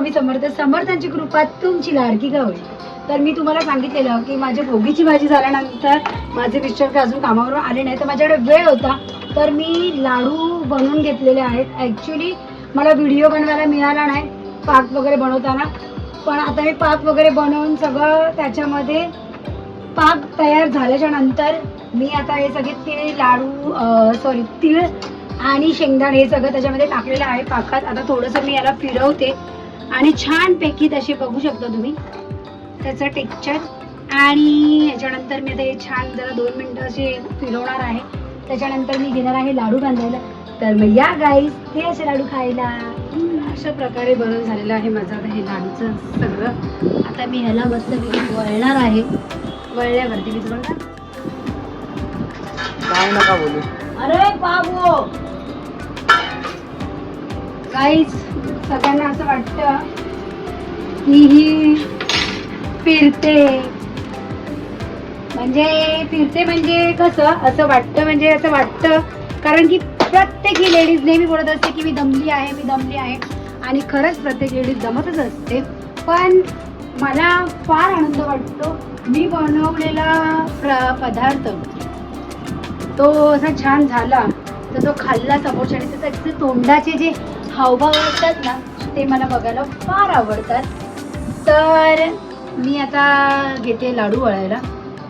स्वामी समर्थ समर्थांची कृपा तुमची लाडकी गावळी तर मी तुम्हाला सांगितलेलं की माझ्या भोगीची भाजी झाल्यानंतर माझे मिस्टर अजून कामावरून आले नाही तर माझ्याकडे वेळ होता. तर मी लाडू बनवून घेतलेले आहेत. ॲक्च्युली मला व्हिडिओ बनवायला मिळाला नाही पाक वगैरे बनवताना. पण आता मी पाक वगैरे बनवून सगळं त्याच्यामध्ये पाक तयार झाल्याच्यानंतर मी आता हे सगळे तीळ लाडू सॉरी तीळ आणि शेंगदाणे हे सगळं त्याच्यामध्ये टाकलेलं आहे. पाकात आता थोडंसं मी याला फिरवते. आणि छानपैकी तसे बघू शकता तुम्ही. त्याचं टेक्चर आणि याच्यानंतर मी हे छान जरा दोन मिनटं असे फिरवणार आहे. त्याच्यानंतर मी घेणार आहे लाडू बांधायला. तर मग या गाईस हे असे लाडू खायला. अशा प्रकारे बनवून झालेलं आहे माझं आता हे लाडूचं सगळं. आता मी ह्याला मस्त वळणार आहे. वळल्यावरती मी तुम्हाला काय नका बोलू. अरे बाबू! काहीच सगळ्यांना असं वाटतं की ही फिरते. म्हणजे फिरते म्हणजे कसं? असं वाटतं म्हणजे असं वाटतं. कारण की प्रत्येक ही लेडीज नेहमी बोलत असते की मी दमली आहे मी दमली आहे. आणि खरंच प्रत्येक लेडीज दमतच असते. पण मला फार आनंद वाटतो. मी बनवलेला प्र पदार्थ तो असा छान झाला. तर तो खाल्ला समोरच्याने. त्याचे तोंडाचे जे हावभाव असतात ना ते मला बघायला फार आवडतात. तर मी आता घेते लाडू वळायला.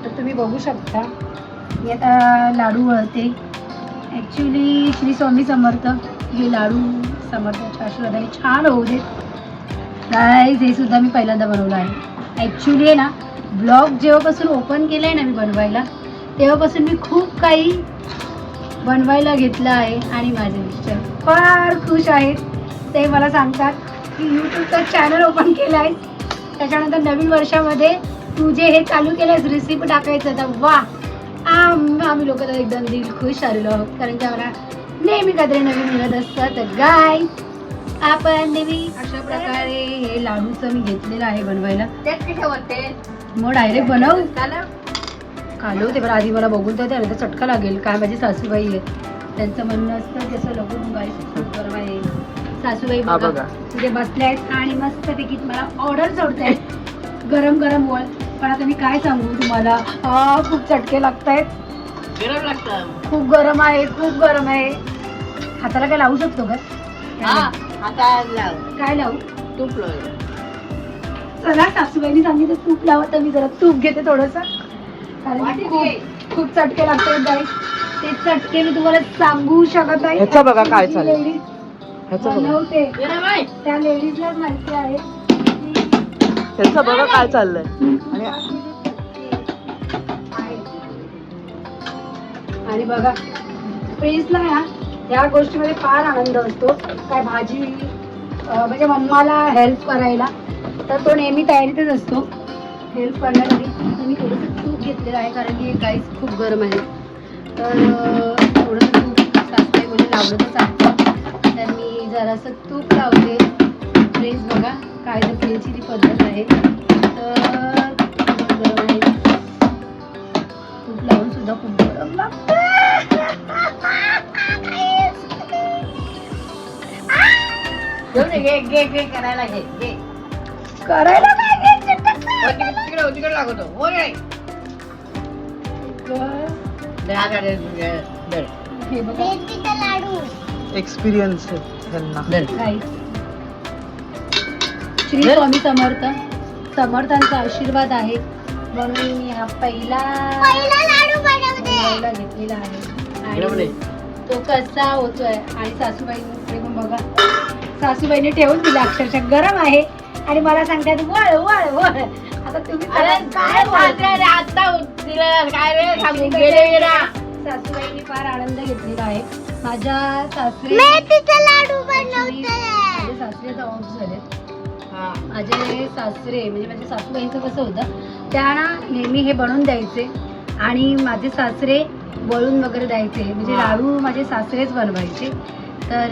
तर तुम्ही बघू शकता मी आता लाडू वळते. ॲक्च्युली श्री स्वामी समर्थ हे लाडू समर्थाच्या आशीर्वादाने छान होऊ देत. गाईज हे सुद्धा मी पहिल्यांदा बनवलं आहे. ॲक्च्युली आहे ना ब्लॉग जेव्हापासून ओपन केलं आहे ना मी बनवायला तेव्हापासून मी खूप काही बनवायला घेतलं आहे आणि माझे मिस्टर फार खुश आहेत. ते मला सांगतात की यूट्यूबचा चॅनल ओपन केलं आहे त्याच्यानंतर नवीन वर्षामध्ये तू जे हे चालू केलंस रेसिपी टाकायचं. तर वा! आम आम्ही लोक तर एकदम दिल खुश आलेलो आहोत. कारण की आम्हाला नेहमी काहीतरी नवीन मिळत असतं. तर गाय आपण नेहमी अशा प्रकारे हे लाडूचं मी घेतलेलं आहे बनवायला. मग डायरेक्ट बनव? कालवते बरं आधी मला बघून तर द्या तर चटका लागेल. काय माझी सासूबाई आहे. त्यांचं म्हणणं असतं की असं लगून गाई आहे. सासूबाई बघा. तिथे बसल्या आहेत आणि मस्तपैकी मला ऑर्डर सोडते आहेत गरम गरम वळ. पण आता मी काय सांगू तुम्हाला? आ, खूप चटके लागत आहेत गरम लागतं. खूप गरम आहे खूप गरम आहे. हाताला काय लावू शकतो का? हा आता लाव. काय लावू? तूप लाव. चला सासूबाईंनी सांगितलं तूप लावा तर मी जरा तूप घेते थोडस. कारण की. खूप खूप चटके लागतात गाईस ते चटके मी तुम्हाला सांगू शकत नाही. ह्याचं बघा काय जी चाललंय. ladies ह्याचं बघा. बनवते. गरम आहे त्या लेडीजलाच माहिती आहे. की ह्याचं बघा काय चाललंय. आणि आणि बघा प्रिन्सला ना या गोष्टीमध्ये फार आनंद असतो. काय भाजी अं, म्हणजे मम्माला हेल्प करायला तर तो नेहमी तयारीतच असतो. हेल्प करण्यासाठी तर मी थोडंसं तूप घेतलेलं आहे कारण की गाईस खूप गरम आहे. तर थोडंसं तूप सासूबाई म्हणजे लावलंच आहे. तर मी जरासं तूप लावते फ्रेश बघा काय तर ती पद्धत आहे. तर खूप गरम आहे. तूप लावून सुद्धा खूप गरम लागतं घे घे घे करायला घे. घे. करायला तिकडे तिकडे लागतो हा एक्सपिरियन्स श्री स्वामी समर्थ. समर्थांचा आशीर्वाद आहे. म्हणून मी हा पहिला घेतलेला आहे. बरोबर आणि आहे. तो कसा होतोय आणि सासूबाईंकडे पण बघा. सासूबाईने ठेवून दिला अक्षरशः गरम आहे. आणि मला सांगतात वळ वळ वळ. आता तुम्ही अरे काय आता काय रे? गेले. सासूबाईंनी फार आनंद घेतलेला आहे. माझ्या सासरे माझे सासरे हा. माझे सासरे म्हणजे माझ्या सासूबाईंचं कसं होतं त्या ना नेहमी हे बनवून द्यायचे आणि माझे सासरे वळून वगैरे द्यायचे. म्हणजे. लाडू माझे सासरेच बनवायचे. तर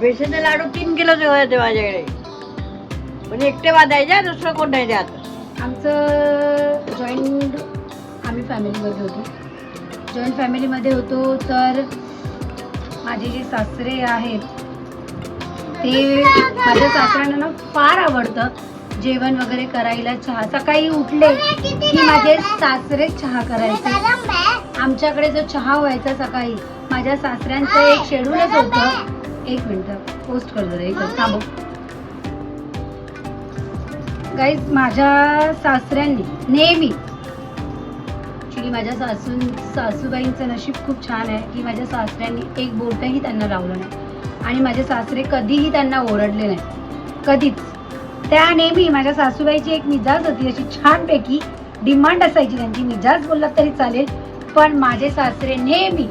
बेसनचे लाडू तीन होते माझ्याकडे. पण एकटे वाजायचे दुसरं कोण नाही द्यात आमचं जॉईंट आम्ही फॅमिलीमध्ये होतो. जॉईंट फॅमिलीमध्ये होतो तर माझे जे सासरे आहेत ते माझ्या सासऱ्यांना ना फार आवडतं. जेवण वगैरे करायला चहा. सकाळी उठले की माझे सासरे चहा करायचे. आमच्याकडे जो चहा व्हायचा सकाळी माझ्या सासऱ्यांचं एक शेड्यूलच होतं. एक मिनिट पोस्ट करतो एक थांबव काही माझ्या सासऱ्यांनी नेहमी. ॲक्च्युली माझ्या सासून सासूबाईंचं नशीब खूप छान आहे की माझ्या सासऱ्यांनी एक बोटही त्यांना लावलं नाही. आणि माझे सासरे कधीही त्यांना ओरडले नाही. कधीच. त्या नेहमी माझ्या सासूबाईची एक मिजाज होती अशी छानपैकी डिमांड असायची त्यांची. मिजाज बोललात तरी चालेल पण माझे सासरे नेहमी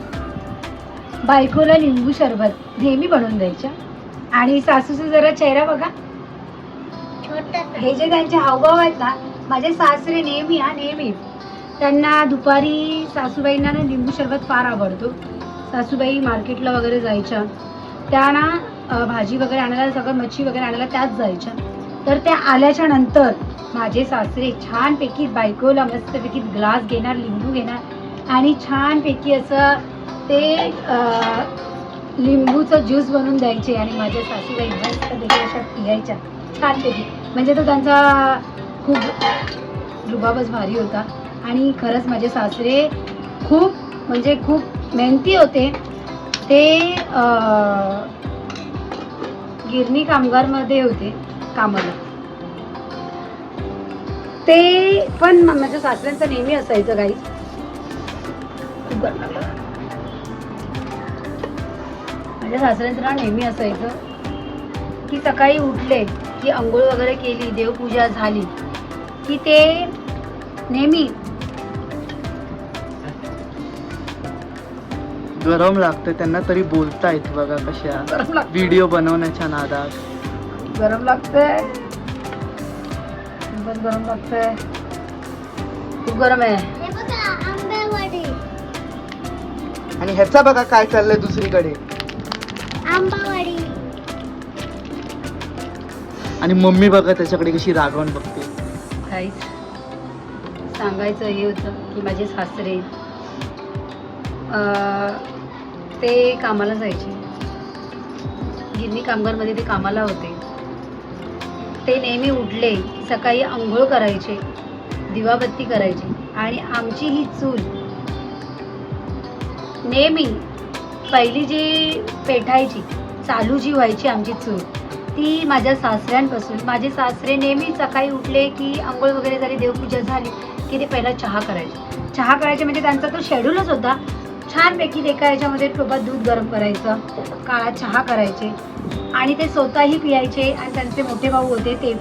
बायकोला लिंबू सरबत नेहमी बनवून द्यायच्या. आणि सासूचा जरा चेहरा बघा. हे जे त्यांचे हावभाव आहेत ना माझे सासरे नेहमी हा नेहमी. त्यांना दुपारी सासूबाईंना ना लिंबू सरबत फार आवडतो. सासूबाई मार्केटला वगैरे जायच्या. त्या ना भाजी वगैरे आणायला सगळं मच्छी वगैरे आणायला त्याच जायच्या. तर त्या आल्याच्यानंतर माझे सासरे छानपैकी बायकोला मस्तपैकी ग्लास घेणार लिंबू घेणार आणि छानपैकी असं ते लिंबूचं ज्यूस बनवून द्यायचे आणि माझ्या सासूबाई मस्तपैकी अशा पियायच्या. छानपैकी म्हणजे तो त्यांचा खूप रुबाबच भारी होता. आणि खरंच माझे सासरे खूप म्हणजे खूप मेहनती होते. ते गिरणी कामगारमध्ये होते कामाला. ते पण माझ्या सासऱ्यांचं नेहमी असायचं काही माझ्या सासऱ्यांचं ना नेहमी असायचं की सकाळी उठले की आंघोळ वगैरे केली देवपूजा झाली की ते नेहमी गरम लागते त्यांना तरी बोलता येत बघा कशा. गरम लागतं व्हिडिओ बनवण्याच्या नादात. गरम लागतंय. खूपच गरम लागतंय. खूप गरम आहे. आणि ह्याचा बघा काय चाललंय दुसरीकडे. आंबावाडी. आणि मम्मी बघा त्याच्याकडे कशी रागवण बघते. काहीच सांगायचं हे होतं की माझे सासरे अं, ते कामाला जायचे. गिरणी कामगारमध्ये ते कामाला होते. ते नेहमी उठले सकाळी आंघोळ करायचे दिवाबत्ती करायची आणि आमची ही चूल. नेहमी पहिली जी पेठायची चालू जी व्हायची आमची चूल. ती माझ्या सासऱ्यांपासून. माझे सासरे नेहमी सकाळी उठले की आंघोळ वगैरे झाली देवपूजा झाली की ते पहिला चहा करायचे. चहा करायचे म्हणजे त्यांचा तो शेड्यूलच होता. छानपैकी एका याच्यामध्ये टोपात दूध गरम करायचं काळा चहा करायचे आणि ते स्वतःही पियायचे आणि त्यांचे मोठे भाऊ होते ते.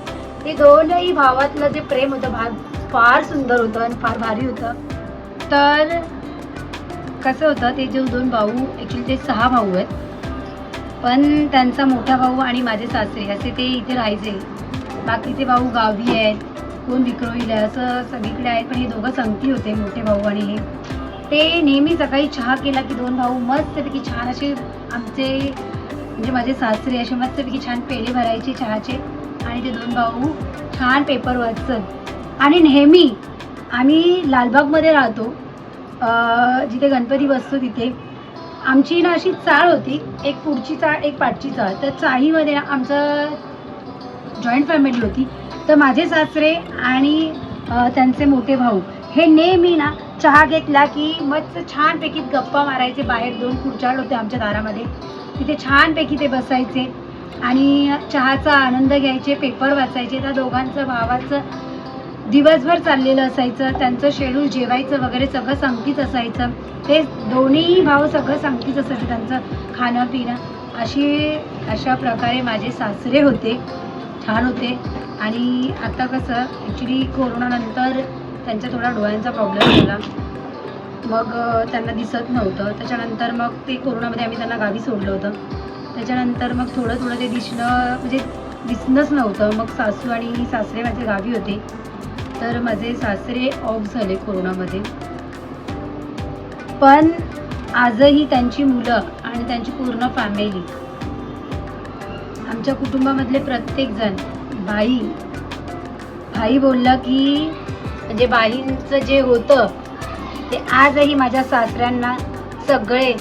ते दोनही भावातलं जे प्रेम होतं भाग फार सुंदर होतं आणि फार भारी होतं. तर कसं होतं ते जे दोन भाऊ ॲक्च्युली ते सहा भाऊ आहेत. पण त्यांचा मोठा भाऊ आणि माझे सासरे असे ते इथे राहायचे. बाकीचे भाऊ गावी आहेत कोण विक्रोळीला आहे असं सगळीकडे आहेत पण हे दोघं संगती होते मोठे भाऊ आणि हे. ते नेहमी सकाळी चहा केला की दोन भाऊ मस्तपैकी छान असे आमचे म्हणजे माझे सासरे असे मस्तपैकी छान पेढे भरायचे चहाचे. आणि ते दोन भाऊ छान पेपर वाचत आणि नेहमी आम्ही लालबागमध्ये राहतो. जिथे गणपती बसतो तिथे. आमची ना अशी चाळ होती एक पुढची चाळ एक पाठची चाळ. तर चाळीमध्ये ना आमचं जॉईंट फॅमिली होती. तर माझे सासरे आणि त्यांचे मोठे भाऊ हे नेहमी ना चहा घेतला की मस्त छानपैकी गप्पा मारायचे बाहेर दोन खुर्चाळ होते आमच्या दारामध्ये. तिथे छानपैकी ते बसायचे आणि चहाचा आनंद घ्यायचे पेपर वाचायचे त्या दोघांचं भावाचं दिवसभर चाललेलं असायचं त्यांचं शेड्यूल जेवायचं वगैरे सगळं संगतीच असायचं. ते दोन्ही भाव सगळं संगतीच असायचं त्यांचं खाणं पिणं अशी अशा प्रकारे माझे सासरे होते छान होते. आणि आता कसं ॲक्च्युली कोरोनानंतर त्यांच्या थोडा डोळ्यांचा प्रॉब्लेम झाला. मग त्यांना दिसत नव्हतं. त्याच्यानंतर मग ते कोरोनामध्ये आम्ही त्यांना गावी सोडलं होतं. त्याच्यानंतर मग थोडं थोडं ते दिसणं म्हणजे दिसणंच नव्हतं. मग सासू आणि सासरे माझे गावी होते. तर माझे सासरे ऑफ झाले कोरोनामध्ये. पण आजही त्यांची मुलं आणि त्यांची पूर्ण फॅमिली आमच्या कुटुंबामधले प्रत्येक जण भाई भाई बोलला की म्हणजे बाईंचं जे होतं ते आजही माझ्या सासऱ्यांना सगळे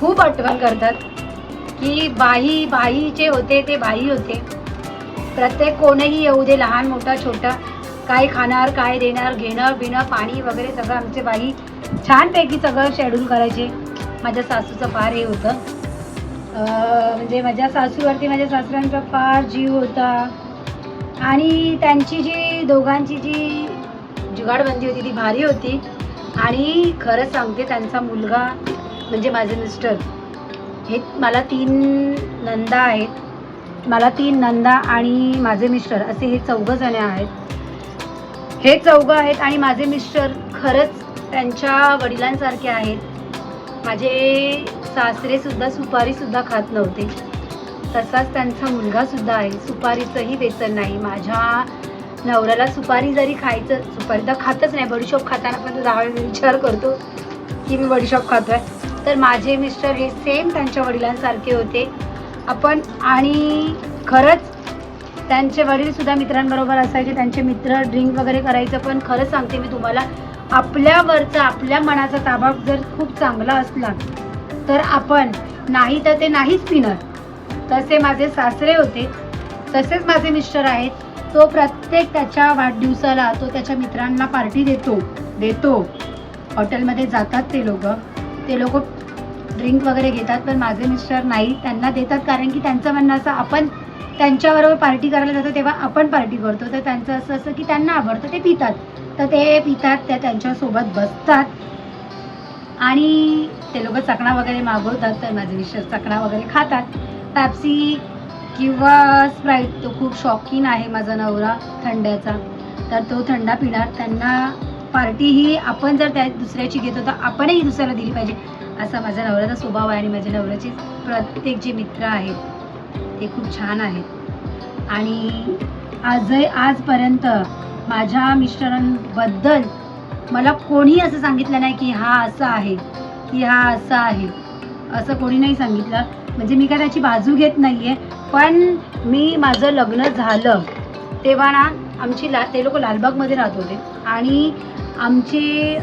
खूप आठवण करतात की बाई बाईचे होते ते बाई होते. प्रत्येक कोणीही येऊ दे लहान मोठा छोटा काय खाणार काय देणार घेणं बिणं पाणी वगैरे सगळं आमचे बाई छानपैकी सगळं शेड्यूल करायचे. माझ्या सासूचं फार हे होतं. म्हणजे माझ्या सासूवरती माझ्या सासऱ्यांचा फार जीव होता. आणि त्यांची जी दोघांची जी जुगाडबंदी होती ती भारी होती. आणि खरंच सांगते त्यांचा मुलगा म्हणजे माझे मिस्टर हे मला तीन नंदा आहेत. मला तीन नंदा आणि माझे मिस्टर असे हे चौघं जण आहेत. हे चौघं आहेत आणि माझे मिस्टर खरंच त्यांच्या वडिलांसारखे आहेत. माझे सासरे सुद्धा सुपारी सुद्धा खात नव्हते. तसाच त्यांचा मुलगा सुद्धा आहे. सुपारीचंही व्यसन नाही. माझ्या नवऱ्याला सुपारी जरी खायचं सुपारी तर खातच नाही. बडीशॉप खाताना पण दहा वेळ विचार करतो की मी बडीशॉप खातोय. तर माझे मिस्टर हे सेम त्यांच्या वडिलांसारखे होते. आपण आणि खरंच त्यांचे वडील सुद्धा मित्रांबरोबर असायचे त्यांचे मित्र ड्रिंक वगैरे करायचं. पण खरंच सांगते मी तुम्हाला आपल्यावरचा आपल्या मनाचा ताबा जर खूप चांगला असला तर आपण नाही तर ते नाहीच पिणार. तसे माझे सासरे होते तसेच माझे मिस्टर आहेत. तो प्रत्येक त्याच्या वाढदिवसाला तो त्याच्या मित्रांना पार्टी देतो देतो. हॉटेलमध्ये जातात ते लोक. ते लोक ड्रिंक वगैरे घेतात पण माझे मिस्टर नाही. त्यांना देतात कारण की त्यांचं म्हणणं असं आपण त्यांच्याबरोबर पार्टी करायला जातो तेव्हा आपण पार्टी करतो. तर त्यांचं असं असं की त्यांना आवडतं ते पितात. तर ते पितात त्या त्यांच्यासोबत बसतात. आणि ते लोक चकणा वगैरे मागवतात तर माझे मिस्टर चकणा वगैरे खातात. पॅप्सी किंवा स्प्राईट तो खूप शौकीन आहे माझा नवरा थंड्याचा. तर तो थंडा पिणार. त्यांना पार्टी ही आपण जर त्या दुसऱ्याची घेतो तर आपणही दुसऱ्याला दिली पाहिजे. असा माझा नवऱ्याचा स्वभाव आहे आणि माझ्या नवऱ्याचे प्रत्येक जे मित्र आहेत ते खूप छान आहेत. आणि आजही आजपर्यंत माझ्या मिस्टरांबद्दल मला कोणी असं सांगितलं नाही की हा असा आहे की हा असा आहे. असं कोणी नाही सांगितलं. म्हणजे मी काय त्याची बाजू घेत नाही आहे पण मी माझं लग्न झालं तेव्हा ना आमची ला ते लोक लालबागमध्ये राहत होते. आणि आमची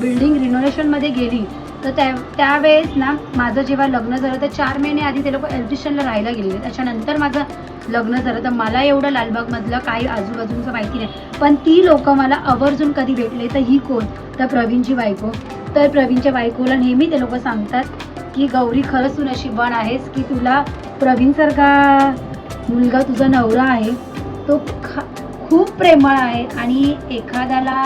बिल्डिंग रिनोव्हेशनमध्ये गेली. तर त्या त्यावेळेस ना माझं जेव्हा लग्न झालं तर चार महिने आधी ते लोक एल्टिशनला राहायला गेलेले त्याच्यानंतर माझं लग्न झालं. तर मला एवढं लालबागमधलं काही आजूबाजूचं माहिती नाही. पण ती लोक मला आवर्जून कधी भेटले तर ही कोण? तर प्रवीणची बायको. तर प्रवीणच्या बायकोला नेहमी ते लोक सांगतात की गौरी खरंच तू नशिबान आहेस की तुला प्रवीणसारखा मुलगा तुझा नवरा आहे. तो खा खूप प्रेमळ आहे आणि एखाद्याला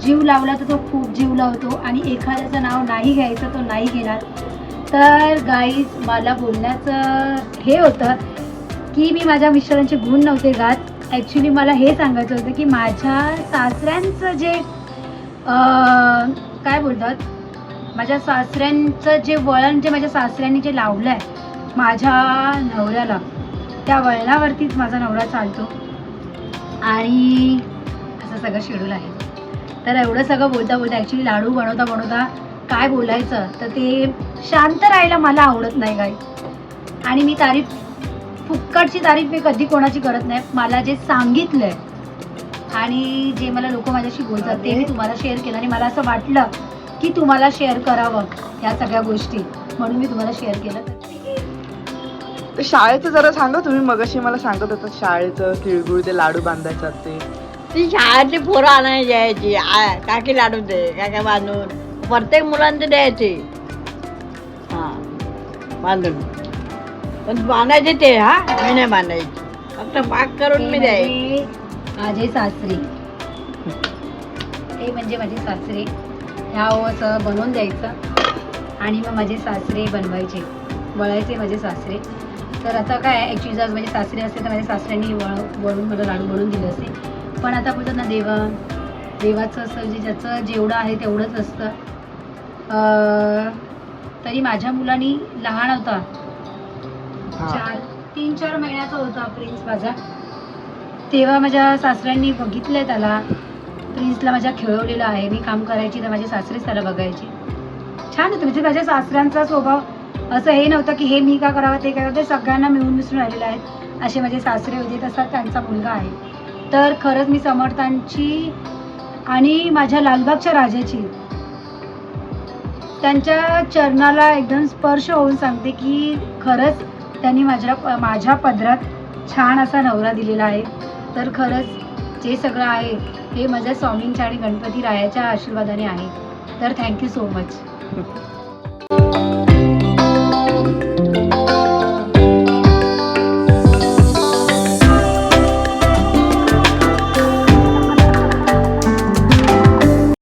जीव लावला तर तो खूप जीव लावतो आणि एखाद्याचं नाव नाही घ्यायचं तो नाही घेणार. तर गाईज मला बोलण्याचं हे होतं की मी माझ्या मिस्टरांचे गुण नव्हते गात. ॲक्च्युली मला हे सांगायचं होतं की माझ्या सासऱ्यांचं जे काय बोलतात? माझ्या सासऱ्यांचं जे वळण जे माझ्या सासऱ्यांनी जे लावलं आहे माझ्या नवऱ्याला त्या वळणावरतीच माझा नवरा चालतो. आणि असं सगळं शेड्यूल आहे. तर एवढं सगळं बोलता बोलता ॲक्च्युली लाडू बनवता बनवता काय बोलायचं? तर ते शांत राहायला मला आवडत नाही काय आणि मी तारीफ फुक्कटची तारीफ मी कधी कोणाची करत नाही. मला जे सांगितलंय आणि जे मला लोक माझ्याशी बोलतात ते मी तुम्हाला शेअर केलं. आणि मला असं वाटलं की तुम्हाला शेअर करावं ह्या सगळ्या गोष्टी. म्हणून मी तुम्हाला शेअर केलं. तर शाळेचं जरा सांगा तुम्ही मगाशी मला सांगत होता शाळेचं तिळगुळ ते लाडू बांधायचं ते. ती शाळेतली पोरं आणायला द्यायची आ, काकी लाडू दे काका बांधून. प्रत्येक मुलांचे द्यायचे. हा बांधून. पण बांधायचे ते हा? मी नाही बांधायची. फक्त पाक करून मी द्यायची. म्हणजे माझे सासरे. ते म्हणजे माझे सासरे. ह्या असं बनवून द्यायचं. आणि मग माझे सासरे बनवायचे. वळायचे माझे सासरे. तर आता काय ॲक्च्युली जर माझे सासरे असते तर माझ्या सासऱ्यांनी वळ वळून मला लाडू बनवून दिले असते. पण आता बोलतात ना देवा देवाचं असं म्हणजे ज्याचं जेवढं आहे तेवढंच असतं. तरी माझ्या मुलांनी लहान होता. चार तीन चार महिन्याचा होता प्रिन्स माझा. तेव्हा माझ्या सासऱ्यांनी बघितलंय त्याला. प्रिन्सला माझ्या खेळवलेलं आहे. मी काम करायची तर माझे सासरेच त्याला बघायचे. छान होतं. म्हणजे माझ्या सासऱ्यांचा स्वभाव असं हे नव्हतं की हे मी का करावं ते काय ते सगळ्यांना मिळून मिसळून आलेले आहेत. असे माझे सासरे होते. तसा त्यांचा मुलगा आहे. तर खरंच मी समर्थांची आणि माझ्या लालबागच्या राजाची त्यांच्या चरणाला एकदम स्पर्श होऊन सांगते की खरंच त्यांनी माझ्या माझ्या पदरात छान असा नवरा दिलेला आहे. तर खरंच जे सगळं आहे हे माझ्या स्वामींच्या आणि गणपती रायाच्या आशीर्वादाने आहे. तर थँक्यू सो मच